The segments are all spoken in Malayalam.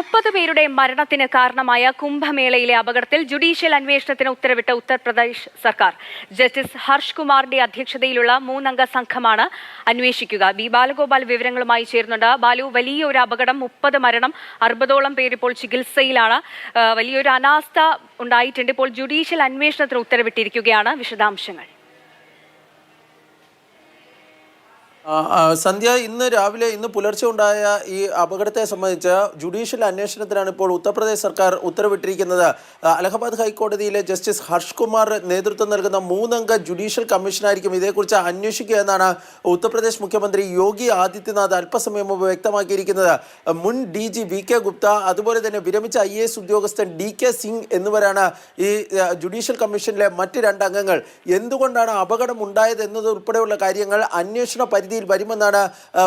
മുപ്പത് പേരുടെ മരണത്തിന് കാരണമായ കുംഭമേളയിലെ അപകടത്തിൽ ജുഡീഷ്യൽ അന്വേഷണത്തിന് ഉത്തരവിട്ട ഉത്തർപ്രദേശ് സർക്കാർ. ജസ്റ്റിസ് ഹർഷ് കുമാറിന്റെ അധ്യക്ഷതയിലുള്ള മൂന്നംഗ സംഘമാണ് അന്വേഷിക്കുക. ബി ബാലഗോപാൽ വിവരങ്ങളുമായി ചേരുന്നുണ്ട്. ബാലു വലിയ ഒരു അപകടം മുപ്പത് മരണം അറുപതോളം പേര് ഇപ്പോൾ ചികിത്സയിലാണ്. വലിയൊരു അനാസ്ഥ ഉണ്ടായിട്ടുണ്ട്. ഇപ്പോൾ ജുഡീഷ്യൽ അന്വേഷണത്തിന് ഉത്തരവിട്ടിരിക്കുകയാണ് വിശദാംശങ്ങൾ. സന്ധ്യ ഇന്ന് രാവിലെ ഇന്ന് പുലർച്ചെ ഉണ്ടായ ഈ അപകടത്തെ സംബന്ധിച്ച് ജുഡീഷ്യൽ അന്വേഷണത്തിനാണ് ഇപ്പോൾ ഉത്തർപ്രദേശ് സർക്കാർ ഉത്തരവിട്ടിരിക്കുന്നത്. അലഹബാദ് ഹൈക്കോടതിയിലെ ജസ്റ്റിസ് ഹർഷ് കുമാർ നേതൃത്വം നൽകുന്ന മൂന്നംഗ ജുഡീഷ്യൽ കമ്മീഷനായിരിക്കും ഇതേക്കുറിച്ച് അന്വേഷിക്കുക എന്നാണ് ഉത്തർപ്രദേശ് മുഖ്യമന്ത്രി യോഗി ആദിത്യനാഥ് അല്പസമയം മുമ്പ് വ്യക്തമാക്കിയിരിക്കുന്നത്. മുൻ D G V K Gupta അതുപോലെ തന്നെ വിരമിച്ച ഐ എസ് ഉദ്യോഗസ്ഥൻ ഡി കെ സിംഗ് എന്നിവരാണ് ഈ ജുഡീഷ്യൽ കമ്മീഷനിലെ മറ്റ് രണ്ടംഗങ്ങൾ. എന്തുകൊണ്ടാണ് അപകടം ഉണ്ടായത് എന്നതുൾപ്പെടെയുള്ള കാര്യങ്ങൾ അന്വേഷണ പരിധിയിൽ വരുമെന്നാണ്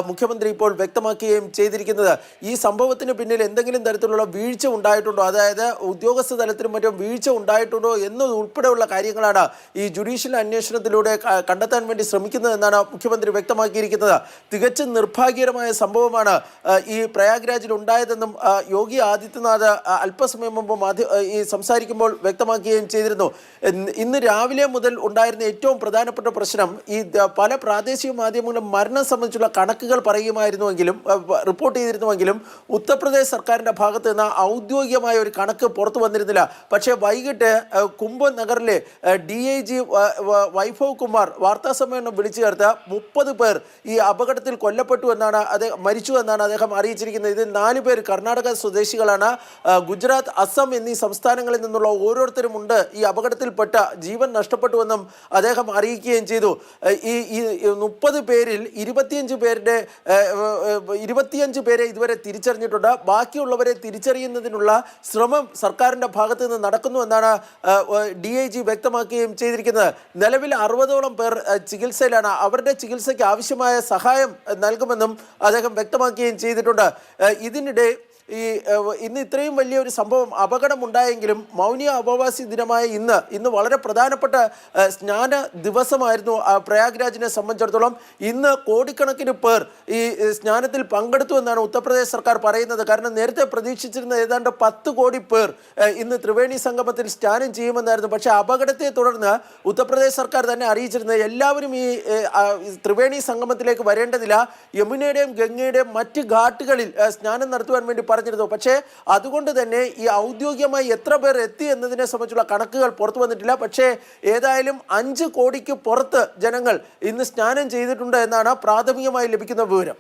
മുഖ്യമന്ത്രി ഇപ്പോൾ വ്യക്തമാക്കുകയും ചെയ്തിരിക്കുന്നത്. ഈ സംഭവത്തിന് പിന്നിൽ എന്തെങ്കിലും തരത്തിലുള്ള വീഴ്ച ഉണ്ടായിട്ടുണ്ടോ? അതായത് ഉദ്യോഗസ്ഥ തലത്തിലും മറ്റും വീഴ്ച ഉണ്ടായിട്ടുണ്ടോ എന്നതുൾപ്പെടെയുള്ള കാര്യങ്ങളാണ് ഈ ജുഡീഷ്യൽ അന്വേഷണത്തിലൂടെ കണ്ടെത്താൻ വേണ്ടി ശ്രമിക്കുന്നതെന്നാണ് മുഖ്യമന്ത്രി വ്യക്തമാക്കിയിരിക്കുന്നത്. തികച്ചും നിർഭാഗ്യകരമായ സംഭവമാണ് ഈ പ്രയാഗ്രാജിൽ ഉണ്ടായതെന്നും യോഗി ആദിത്യനാഥ് അല്പസമയം മുമ്പ് ഈ സംസാരിക്കുമ്പോൾ വ്യക്തമാക്കുകയും ചെയ്തിരുന്നു. ഇന്ന് രാവിലെ മുതൽ ഉണ്ടായിരുന്ന ഏറ്റവും പ്രധാനപ്പെട്ട പ്രശ്നം ഈ പല പ്രാദേശിക മാധ്യമങ്ങളും മരണം സംബന്ധിച്ചുള്ള കണക്കുകൾ പറയുമായിരുന്നുവെങ്കിലും റിപ്പോർട്ട് ചെയ്തിരുന്നുവെങ്കിലും ഉത്തർപ്രദേശ് സർക്കാരിന്റെ ഭാഗത്ത് നിന്ന് ഔദ്യോഗികമായ ഒരു കണക്ക് പുറത്തു വന്നിരുന്നില്ല. പക്ഷേ വൈകിട്ട് കുംഭം നഗറിലെ D I G Vaibhav Kumar വാർത്താ സമ്മേളനം വിളിച്ചു ചേർത്ത് മുപ്പത് പേർ ഈ അപകടത്തിൽ കൊല്ലപ്പെട്ടു എന്നാണ് അദ്ദേഹം മരിച്ചു എന്നാണ് അദ്ദേഹം അറിയിച്ചിരിക്കുന്നത്. ഇതിൽ നാല് പേർ കർണാടക സ്വദേശികളാണ്. ഗുജറാത്ത് അസം എന്നീ സംസ്ഥാനങ്ങളിൽ നിന്നുള്ള ഓരോരുത്തരും ഉണ്ട്. ഈ അപകടത്തിൽപ്പെട്ട ജീവൻ നഷ്ടപ്പെട്ടുവെന്നും അദ്ദേഹം അറിയിക്കുകയും ചെയ്തു. ഈ മുപ്പത് പേരിൽ ഇരുപത്തിയഞ്ച് പേരുടെ ഇരുപത്തിയഞ്ച് പേരെ ഇതുവരെ തിരിച്ചറിഞ്ഞിട്ടുണ്ട്. ബാക്കിയുള്ളവരെ തിരിച്ചറിയുന്നതിനുള്ള ശ്രമം സർക്കാരിന്റെ ഭാഗത്ത് നിന്ന് നടക്കുന്നു എന്നാണ് ഡി ഐ ജി വ്യക്തമാക്കുകയും ചെയ്തിരിക്കുന്നത്. നിലവിൽ അറുപതോളം പേർ ചികിത്സയിലാണ്. അവരുടെ ചികിത്സയ്ക്ക് ആവശ്യമായ സഹായം നൽകുമെന്നും അദ്ദേഹം വ്യക്തമാക്കുകയും ചെയ്തിട്ടുണ്ട്. ഇതിനിടെ ഈ ഇന്ന് ഇത്രയും വലിയ ഒരു സംഭവം അപകടമുണ്ടായെങ്കിലും മൗനിയ അപവാസി ദിനമായ ഇന്ന് ഇന്ന് വളരെ പ്രധാനപ്പെട്ട സ്നാന ദിവസമായിരുന്നു പ്രയാഗ്രാജിനെ സംബന്ധിച്ചിടത്തോളം. ഇന്ന് കോടിക്കണക്കിന് പേർ ഈ സ്നാനത്തിൽ പങ്കെടുത്തു എന്നാണ് ഉത്തർപ്രദേശ് സർക്കാർ പറയുന്നത്. കാരണം നേരത്തെ പ്രതീക്ഷിച്ചിരുന്ന ഏതാണ്ട് പത്ത് കോടി പേർ ഇന്ന് ത്രിവേണി സംഗമത്തിൽ സ്നാനം ചെയ്യുമെന്നായിരുന്നു. പക്ഷേ അപകടത്തെ തുടർന്ന് ഉത്തർപ്രദേശ് സർക്കാർ തന്നെ അറിയിച്ചിരുന്നത് എല്ലാവരും ഈ ത്രിവേണി സംഗമത്തിലേക്ക് വരേണ്ടതില്ല. യമുനയുടെയും ഗംഗയുടെയും മറ്റ് ഘാട്ടുകളിൽ സ്നാനം നടത്തുവാൻ വേണ്ടി പറഞ്ഞിരുന്നു. പക്ഷേ അതുകൊണ്ട് തന്നെ ഈ ഔദ്യോഗികമായി എത്ര പേർ എത്തി എന്നതിനെ സംബന്ധിച്ചുള്ള കണക്കുകൾ പുറത്തു വന്നിട്ടില്ല. പക്ഷേ ഏതായാലും അഞ്ച് കോടിക്ക് പുറത്ത് ജനങ്ങൾ ഇന്ന് സ്നാനം ചെയ്തിട്ടുണ്ട് എന്നാണ് പ്രാഥമികമായി ലഭിക്കുന്ന വിവരം.